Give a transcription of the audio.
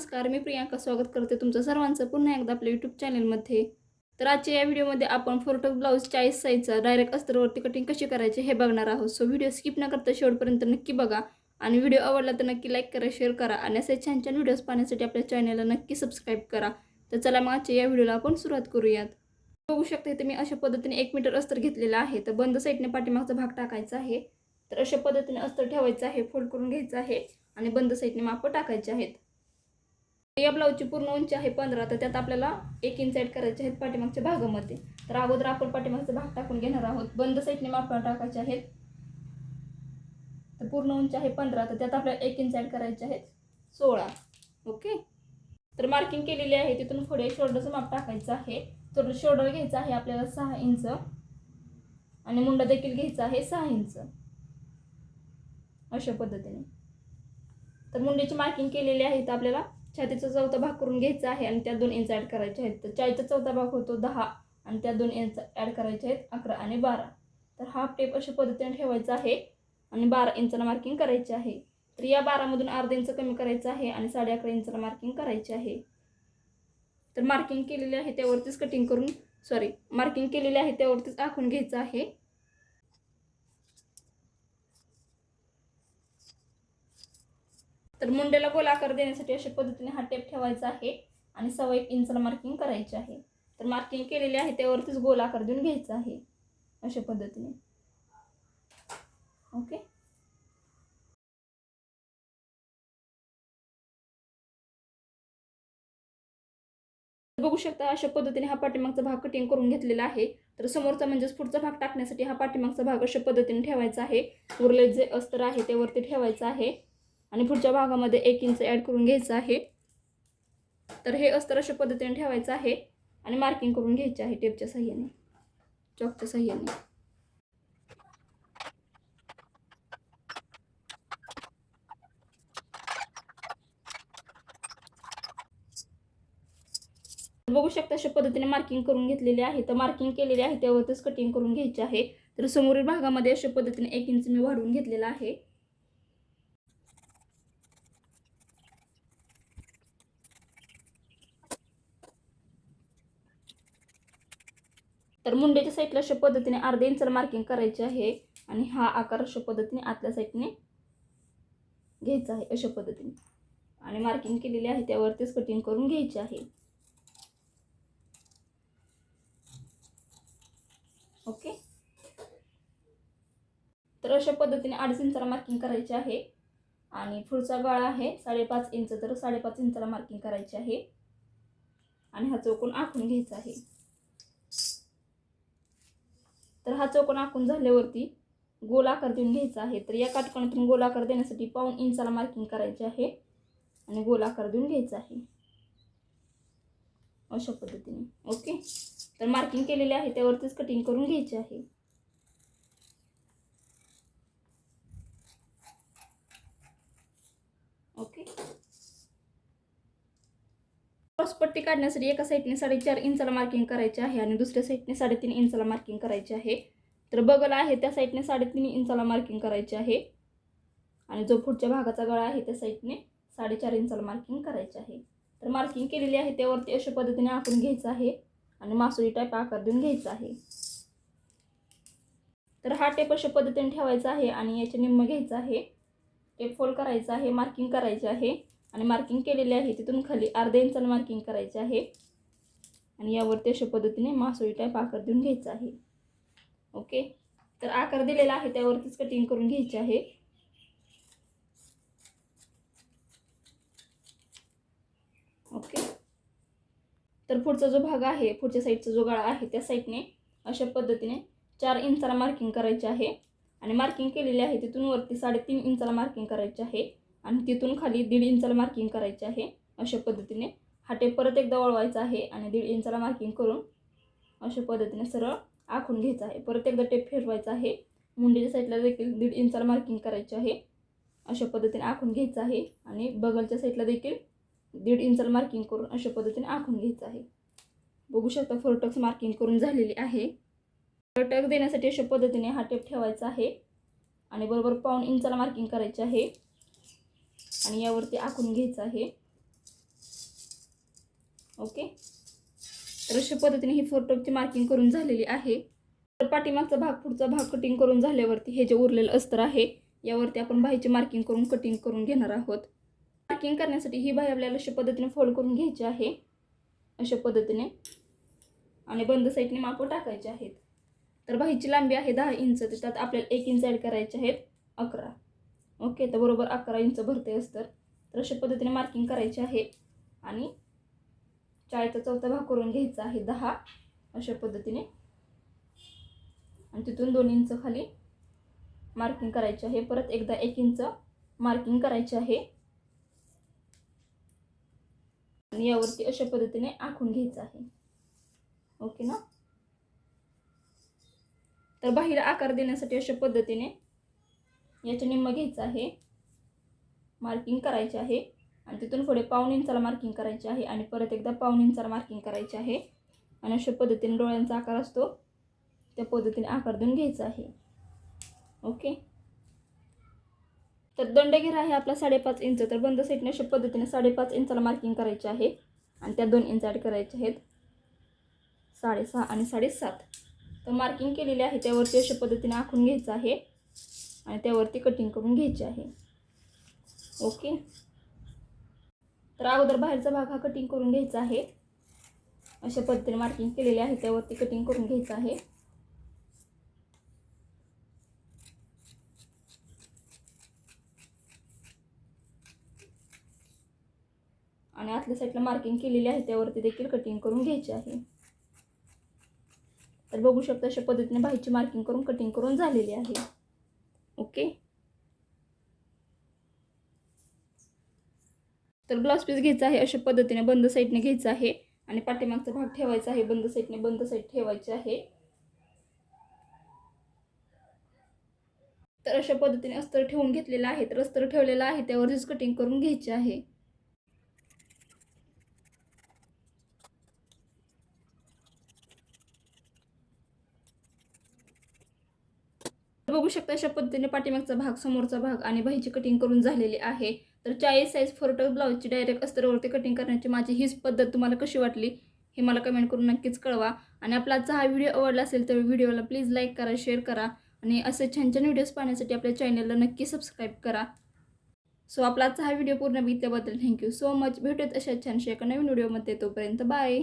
नमस्कार मी प्रियांका स्वागत करते तुमचं सर्वांचं पुन्हा एकदा आपल्या यूट्यूब चॅनलमध्ये तर आजच्या या व्हिडिओमध्ये आपण फोरटक ब्लाऊज चाळीस साईजचा डायरेक्ट अस्तरवरती कटिंग कशी करायची हे बघणार आहोत. सो व्हिडिओ स्किप न करता शेवटपर्यंत नक्की बघा आणि व्हिडिओ आवडला तर नक्की लाईक करा शेअर करा आणि असे छान छान व्हिडिओज पाहण्यासाठी आपल्या चॅनलला नक्की सबस्क्राईब करा. तर चला मग आजच्या या व्हिडिओला आपण सुरुवात करूयात. बघू शकता इथे मी अशा पद्धतीने एक मीटर अस्तर घेतलेला आहे. तर बंद साईडने पाठीमागचा भाग टाकायचा आहे. तर अशा पद्धतीने अस्तर ठेवायचं आहे फोल्ड करून घ्यायचं आहे आणि बंद साईडने माप टाकायचे आहेत. या ब्लाऊजची पूर्ण उंची आहे पंधरा तर त्यात आपल्याला एक इंच ॲड करायचे आहेत पाठीमागच्या भागामध्ये. तर अगोदर आपण पाठीमागचा भाग टाकून घेणार आहोत. बंद साईडने माप टाकायचे आहेत. तर पूर्ण उंची आहे पंधरा तर त्यात आपल्याला एक इंच ॲड करायचे आहेत सोळा. ओके? तर मार्किंग केलेली आहे तिथून पुढे शोल्डरचं माप टाकायचं आहे. तर शोल्डर घ्यायचं आहे आपल्याला सहा इंच आणि मुंडा देखील घ्यायचा आहे सहा इंच अशा पद्धतीने. तर मुंड्याची मार्किंग केलेली आहे तर आपल्याला छातीचा चौथा भाग करून घ्यायचा आहे आणि त्यात दोन इंच ॲड करायचे आहेत. तर चाळीचा चौथा भाग होतो दहा आणि त्यात दोन इंच ॲड करायचे आहेत अकरा आणि बारा. तर हाफ टेप अशा पद्धतीने ठेवायचा आहे आणि बारा इंचाला मार्किंग करायचे आहे. तर या बारामधून अर्धा इंच कमी करायचं आहे आणि साडे अकरा इंचाला मार्किंग करायचे आहे. तर मार्किंग केलेली आहे त्यावरतीच कटिंग करून सॉरी मार्किंग केलेली आहे त्यावरतीच आखून घ्यायचं आहे. तर मुंड्याला गोल आकार देण्यासाठी अशा पद्धतीने हा टेप ठेवायचा आहे आणि सव्वा एक इंचला मार्किंग करायची आहे. तर मार्किंग केलेली आहे त्यावरतीच गोल आकार देऊन घ्यायचा आहे. अशा पद्धतीने. ओके बघू शकता अशा पद्धतीने हा पाठीमागचा भाग कटिंग करून घेतलेला आहे. तर समोरचा म्हणजेच पुढचा भाग टाकण्यासाठी हा पाठीमागचा भाग अशा पद्धतीने ठेवायचा आहे. उरले जे अस्तर आहे ते वरती ठेवायचं आहे. आणि पुढच्या भागामध्ये एक इंच ॲड करून घ्यायचं आहे. तर हे अस्तर अशा पद्धतीने ठेवायचं आहे आणि मार्किंग करून घ्यायचे आहे टेपच्या साह्याने चॉकच्या साह्याने बघू शकता अशा पद्धतीने मार्किंग करून घेतलेली आहे. तर मार्किंग केलेली आहे त्यावरतीच कटिंग करून घ्यायची आहे. तर समोरील भागामध्ये अशा पद्धतीने एक इंच मी वाढवून घेतलेला आहे. तर मुंड्याच्या साईडला अशा पद्धतीने अर्धे इंच मार्किंग करायचे आहे आणि हा आकार अशा पद्धतीने आतल्या साईडने घ्यायचा आहे अशा पद्धतीने. आणि मार्किंग केलेली आहे त्यावरतीच कटिंग करून घ्यायची आहे. ओके तर अशा पद्धतीने अडीच इंचाला मार्किंग करायचे आहे. आणि पुढचा गळा आहे साडेपाच इंच तर साडेपाच इंचाला मार्किंग करायचे आहे. आणि हा चौकोन आखून घ्यायचा आहे. तर हा चौकोन आखून झाल्यावरती गोल आकार देऊन घ्यायचा आहे. तर या काटकोनातून गोल आकार देण्यासाठी पाऊन इंचाला मार्किंग करायचे आहे आणि गोल आकार देऊन घ्यायचा आहे. अशा पद्धतीने. ओके तर मार्किंग केलेले आहे त्यावरतीच कटिंग करून घ्यायचे आहे ओके क्रॉसपट्टी काढण्यासाठी एका साईडने साडेचार इंचाला मार्किंग करायचे आहे आणि दुसऱ्या साईडने साडेतीन इंचाला मार्किंग करायचे आहे. तर बगल आहे त्या साईडने साडेतीन इंचाला मार्किंग करायचे आहे. आणि जो पुढच्या भागाचा गळा आहे त्या साईडने साडेचार इंचाला मार्किंग करायचे आहे. तर मार्किंग केलेली आहे त्यावरती अशा पद्धतीने आखून घ्यायचं आहे आणि मासोळी टाईप आकार देऊन घ्यायचा आहे. तर हा टेप अशा पद्धतीने ठेवायचा आहे आणि याचे निम्म घ्यायचं आहे. टेप फोल्ड करायचा आहे मार्किंग करायचे आहे. आणि मार्किंग केलेले आहे. तिथून खाली अर्ध्या इंचाला मार्किंग करायचे आहे. आणि यावरती अशा पद्धतीने मासोळी टाईप आकार देऊन घ्यायचा आहे. ओके तर आकार दिलेला आहे त्यावरतीच कटिंग करून घ्यायचे आहे. ओके तर पुढचा जो भाग आहे पुढच्या साईडचा जो गळा आहे त्या साईडने अशा पद्धतीने चार इंचाला मार्किंग करायचे आहे. आणि मार्किंग केलेली आहे तिथून वरती साडेतीन इंचाला मार्किंग करायचे आहे. आणि तिथून खाली दीड इंचाला मार्किंग करायचे आहे. अशा पद्धतीने हा टेप परत एकदा वळवायचा आहे आणि दीड इंचाला मार्किंग करून अशा पद्धतीने सरळ आखून घ्यायचा आहे. परत एकदा टेप फिरवायचा आहे. मुंडीच्या साईडला देखील दीड इंचाला मार्किंग करायचे आहे. अशा पद्धतीने आखून घ्यायचं आहे आणि बगलच्या साईडला देखील दीड इंचाला मार्किंग करून अशा पद्धतीने आखून घ्यायचं आहे. बघू शकता फोरटक्स मार्किंग करून झालेली आहे. फोरटक देण्यासाठी अशा पद्धतीने हा टेप ठेवायचा आहे आणि बरोबर पाऊन इंचाला मार्किंग करायचे आहे. आणि यावरती आखून घ्यायचं आहे. ओके तर अशा पद्धतीने ही फोरटॉपची मार्किंग करून झालेली आहे. तर पाठीमागचा भाग पुढचा भाग कटिंग करून झाल्यावरती हे जे उरलेलं अस्तर आहे यावरती आपण बाहीची मार्किंग करून कटिंग करून घेणार आहोत. मार्किंग करण्यासाठी ही बाही आपल्याला अशा पद्धतीने फोल्ड करून घ्यायची आहे. अशा पद्धतीने. आणि बंद साईडने मापं टाकायचे आहेत. तर बाहीची लांबी आहे दहा इंच तर त्यात आपल्याला एक इंच ॲड करायचे आहेत अकरा. ओके तर बरोबर अकरा इंच भरते अस्तर. तर अशा पद्धतीने मार्किंग करायचे आहे. आणि चाळीचा चौथा भाग करून घ्यायचा आहे दहा. अशा पद्धतीने. आणि तिथून दोन इंच खाली मार्किंग करायचे आहे. परत एकदा एक इंच मार्किंग करायचे आहे. आणि यावरती अशा पद्धतीने आखून घ्यायचं आहे. ओके ना? तर बाहेर आकार देण्यासाठी अशा पद्धतीने याच्या निम्म घ्यायचं आहे. मार्किंग करायचे आहे. आणि तिथून पुढे पाऊन इंचाला मार्किंग करायचे आहे. आणि परत एकदा पाऊन इंचाला मार्किंग करायचे आहे. आणि अशा पद्धतीने डोळ्यांचा आकार असतो. त्या पद्धतीने आकार देऊन घ्यायचा आहे. ओके? तर दंडघेर आहे आपला साडेपाच इंच. तर बंद साईडने अशा पद्धतीने साडेपाच इंचाला मार्किंग करायचे आहे. आणि त्या दोन इंच ॲड करायचे आहेत. साडेसहा आणि साडेसात. तर मार्किंग केलेली आहे. त्यावरती अशा पद्धतीने आखून घ्यायचं आहे. आणि त्यावरती कटिंग करून घ्यायची आहे. ओके? तर अगोदर बाहेरचा भाग हा कटिंग करून घ्यायचा आहे. अशा पद्धतीने मार्किंग केलेली आहे त्यावरती कटिंग करून घ्यायचं आहे. आणि आतल्या साईडला मार्किंग केलेली आहे त्यावरती देखील कटिंग करून घ्यायची आहे. तर बघू शकता अशा पद्धतीने बाहेरची मार्किंग करून कटिंग करून झालेली आहे ओके तर ब्लाऊज पीस घ्यायचा आहे अशा पद्धतीने बंद साईडने घ्यायचा आहे. आणि पाठीमागचा भाग ठेवायचा आहे बंद साईडने बंद साईड ठेवायची आहे. तर अशा पद्धतीने अस्तर ठेवून घेतलेलं आहे तर अस्तर ठेवलेलं आहे त्यावरतीच कटिंग करून घ्यायची आहे. बघू शकता अशा पद्धतीने पाठीमागचा भाग समोरचा भाग आणि बाहीची कटिंग करून झालेली आहे. तर चाळीस साईज फोटो ब्लाऊजची डायरेक्ट अस्तरवरती कटिंग करण्याची माझी हीच पद्धत तुम्हाला कशी वाटली हे मला कमेंट करून नक्कीच कळवा. आणि आपला आजचा हा व्हिडिओ आवडला असेल तर व्हिडिओला प्लीज लाईक करा शेअर करा. आणि असे छान छान व्हिडिओज पाहण्यासाठी आपल्या चॅनलला नक्की सबस्क्राईब करा. सो आपला आजचा हा व्हिडिओ पूर्ण बघितल्याबद्दल थँक्यू सो मच भेटूयात अशा छानशा एका नवीन व्हिडिओमध्ये तोपर्यंत बाय